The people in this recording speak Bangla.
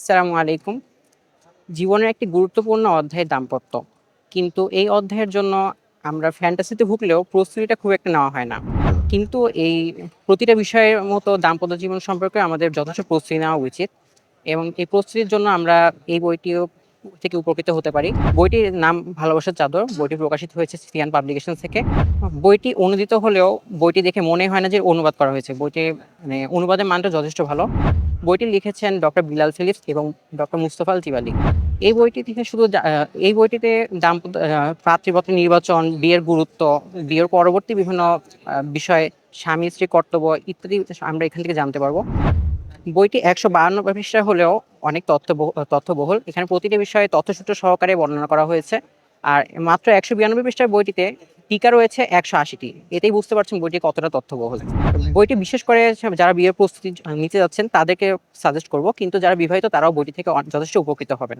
আসসালামু আলাইকুম। জীবনের একটি গুরুত্বপূর্ণ অধ্যায় দাম্পত্য। কিন্তু এই অধ্যায়ের জন্য আমরা ফ্যান্টাসিতে ভুগলেও প্রস্তুতিটা খুব একটা নেওয়া হয় না। কিন্তু এই প্রতিটা বিষয়ের মতো দাম্পত্য জীবন সম্পর্কে আমাদের যথেষ্ট প্রস্তুতি নেওয়া উচিত। এবং এই প্রস্তুতির জন্য আমরা এই বইটিও থেকে উপকৃত হতে পারি। বইটির নাম ভালোবাসার চাদর। বইটি প্রকাশিত হয়েছে সিয়ান পাবলিকেশন থেকে। বইটি অনুদিত হলেও বইটি দেখে মনে হয় না যে অনুবাদ করা হয়েছে। বইটি মানে অনুবাদের মানটা যথেষ্ট ভালো। বইটি লিখেছেন ডক্টর বিলাল ফিলিপস এবং ডক্টর মুস্তফা তিওয়ালি। এই বইটি থেকে শুধু এই বইটিতে দাম্পত্য পাতৃপত্র নির্বাচন, বিয়ের গুরুত্ব, বিয়ের পরবর্তী বিভিন্ন বিষয়ে স্বামী, স্ত্রী, কর্তব্য ইত্যাদি আমরা এখান থেকে জানতে পারব। বইটি একশো বাহান্ন পৃষ্ঠা হলেও অনেক তথ্য তথ্যবহুল। এখানে প্রতিটি বিষয়ে তথ্যসূত্র সহকারে বর্ণনা করা হয়েছে। আর মাত্র একশো বিরানব্বই পৃষ্ঠার বইটিতে টিকা রয়েছে একশো আশিটি। এতেই বুঝতে পারছেন বইটি কতটা তথ্যবহুল। বইটি বিশেষ করে যারা বিয়ের প্রস্তুতি নিতে যাচ্ছেন, তাদেরকে সাজেস্ট করব, কিন্তু যারা বিবাহিত, তারাও বইটি থেকে যথেষ্ট উপকৃত হবেন।